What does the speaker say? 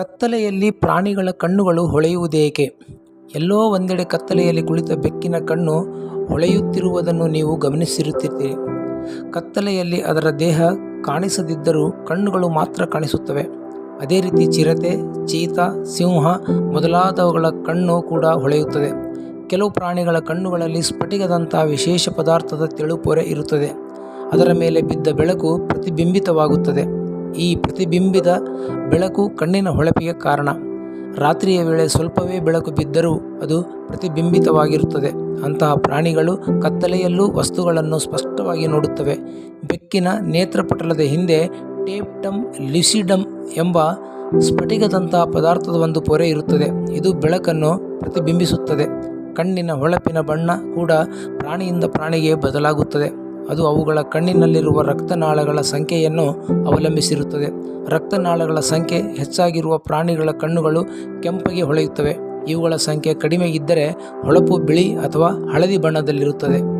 ಕತ್ತಲೆಯಲ್ಲಿ ಪ್ರಾಣಿಗಳ ಕಣ್ಣುಗಳು ಹೊಳೆಯುವುದೇಕೆ? ಎಲ್ಲೋ ಒಂದೆಡೆ ಕತ್ತಲೆಯಲ್ಲಿ ಕುಳಿತ ಬೆಕ್ಕಿನ ಕಣ್ಣು ಹೊಳೆಯುತ್ತಿರುವುದನ್ನು ನೀವು ಗಮನಿಸಿರುತ್ತೀರಿ. ಕತ್ತಲೆಯಲ್ಲಿ ಅದರ ದೇಹ ಕಾಣಿಸದಿದ್ದರೂ ಕಣ್ಣುಗಳು ಮಾತ್ರ ಕಾಣಿಸುತ್ತವೆ. ಅದೇ ರೀತಿ ಚಿರತೆ, ಚೀತಾ, ಸಿಂಹ ಮೊದಲಾದವುಗಳ ಕಣ್ಣು ಕೂಡ ಹೊಳೆಯುತ್ತದೆ. ಕೆಲವು ಪ್ರಾಣಿಗಳ ಕಣ್ಣುಗಳಲ್ಲಿ ಸ್ಫಟಿಕದಂಥ ವಿಶೇಷ ಪದಾರ್ಥದ ತೆಳುಪೊರೆ ಇರುತ್ತದೆ. ಅದರ ಮೇಲೆ ಬಿದ್ದ ಬೆಳಕು ಪ್ರತಿಬಿಂಬಿತವಾಗುತ್ತದೆ. ಈ ಪ್ರತಿಬಿಂಬಿತ ಬೆಳಕು ಕಣ್ಣಿನ ಹೊಳಪಿಗೆ ಕಾರಣ. ರಾತ್ರಿಯ ವೇಳೆ ಸ್ವಲ್ಪವೇ ಬೆಳಕು ಬಿದ್ದರೂ ಅದು ಪ್ರತಿಬಿಂಬಿತವಾಗಿರುತ್ತದೆ. ಅಂತಹ ಪ್ರಾಣಿಗಳು ಕತ್ತಲೆಯಲ್ಲೂ ವಸ್ತುಗಳನ್ನು ಸ್ಪಷ್ಟವಾಗಿ ನೋಡುತ್ತವೆ. ಬೆಕ್ಕಿನ ನೇತ್ರಪಟಲದ ಹಿಂದೆ ಟೇಪ್ಟಮ್ ಲಿಸಿಡಮ್ ಎಂಬ ಸ್ಫಟಿಕದಂತಹ ಪದಾರ್ಥದ ಒಂದು ಪೊರೆ ಇರುತ್ತದೆ. ಇದು ಬೆಳಕನ್ನು ಪ್ರತಿಬಿಂಬಿಸುತ್ತದೆ. ಕಣ್ಣಿನ ಹೊಳಪಿನ ಬಣ್ಣ ಕೂಡ ಪ್ರಾಣಿಯಿಂದ ಪ್ರಾಣಿಗೆ ಬದಲಾಗುತ್ತದೆ. ಅದು ಅವುಗಳ ಕಣ್ಣಿನಲ್ಲಿರುವ ರಕ್ತನಾಳಗಳ ಸಂಖ್ಯೆಯನ್ನು ಅವಲಂಬಿಸಿರುತ್ತದೆ. ರಕ್ತನಾಳಗಳ ಸಂಖ್ಯೆ ಹೆಚ್ಚಾಗಿರುವ ಪ್ರಾಣಿಗಳ ಕಣ್ಣುಗಳು ಕೆಂಪಗೆ ಹೊಳೆಯುತ್ತವೆ. ಇವುಗಳ ಸಂಖ್ಯೆ ಕಡಿಮೆ ಇದ್ದರೆ ಹೊಳಪು ಬಿಳಿ ಅಥವಾ ಹಳದಿ ಬಣ್ಣದಲ್ಲಿರುತ್ತದೆ.